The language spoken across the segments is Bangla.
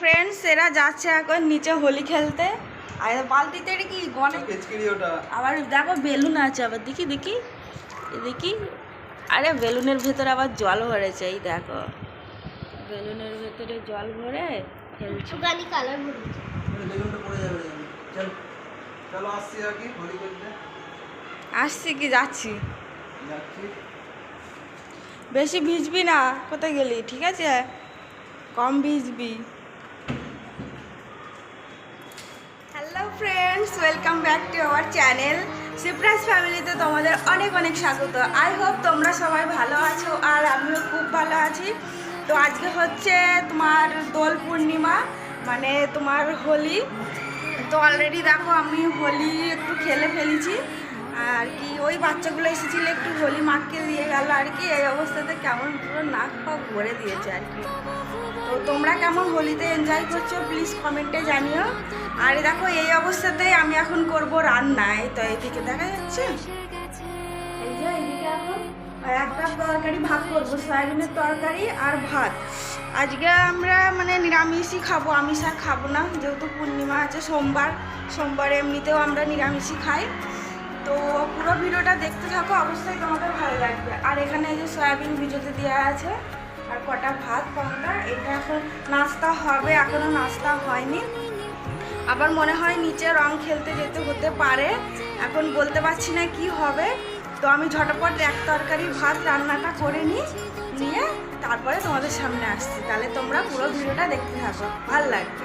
ফ্রেন্ডস এরা যাচ্ছে এখন নিচে হোলি খেলতে। আর বালতিতে কি গণেশ? আবার দেখো বেলুন আছে আবার দেখি দেখি। দেখি। আরে বেলুনের ভেতরে আবার জল ভরেছে এই দেখো। বেলুনের ভেতরে জল ভরে খেলছে গালি কালার ভরে বেলুনটা পড়ে যাবে চল। চলো আসছি কি হোলি খেলতে। আসছি কি যাচ্ছি। যাচ্ছি। বেশি ভিজবি না কোথায় গেলি? ঠিক আছে? কম ভিজবি। Friends welcome back to our channel সিপ্রাস ফ্যামিলিতে তোমাদের অনেক অনেক স্বাগত। আই হোপ তোমরা সবাই ভালো আছো আর আমিও খুব ভালো আছি। তো আজকে হচ্ছে তোমার দোল পূর্ণিমা মানে তোমার হোলি। তো অলরেডি দেখো আমি হোলি একটু খেলে ফেলেছি। আর ওই বাচ্চাগুলো এসেছিল একটু হোলি মাখকে দিয়ে গেল আর কি, এই অবস্থাতে কেমন পুরো নাক ফাক ভরে দিয়েছে আর কি। তো তোমরা কেমন হোলিতে এনজয় করছ প্লিজ কমেন্টে জানিও। আর দেখো এই অবস্থাতে আমি এখন করব রান্না, এই তো এইদিকে দেখা যাচ্ছে। এই তরকারি ভাত করব, সয়াবিনের তরকারি আর ভাত। আজকে আমরা মানে নিরামিষই খাব, আমিষ আর খাব না, যেহেতু পূর্ণিমা আছে, সোমবার সোমবার এমনিতেও আমরা নিরামিষই খাই। তো পুরো ভিডিওটা দেখতে থাকো, অবশ্যই তোমাদের ভালো লাগবে। আর এখানে এই যে সয়াবিন ভিজোতে দেওয়া আছে, আর কটা ভাত পান্তা এটা এখন নাস্তা হবে এখনও নাস্তা হয়নি। আবার মনে হয় নিচে রং খেলতে যেতে হতে পারে, এখন বলতে পারছি না কি হবে। তো আমি ঝটপট এক তরকারি ভাত রান্নাটা করে নিই, নিয়ে তারপরে তোমাদের সামনে আসছি। তাহলে তোমরা পুরো ভিডিওটা দেখতে থাকো, ভালো লাগবে।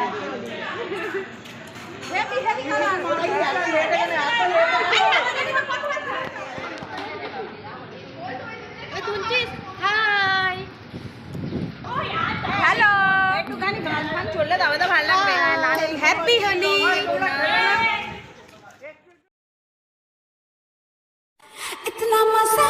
happy honey. Itna masa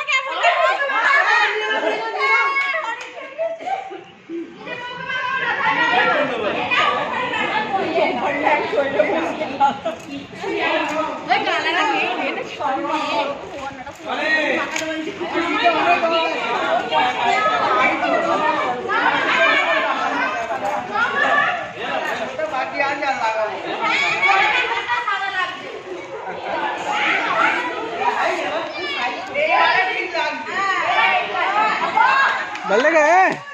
ভালো লাগে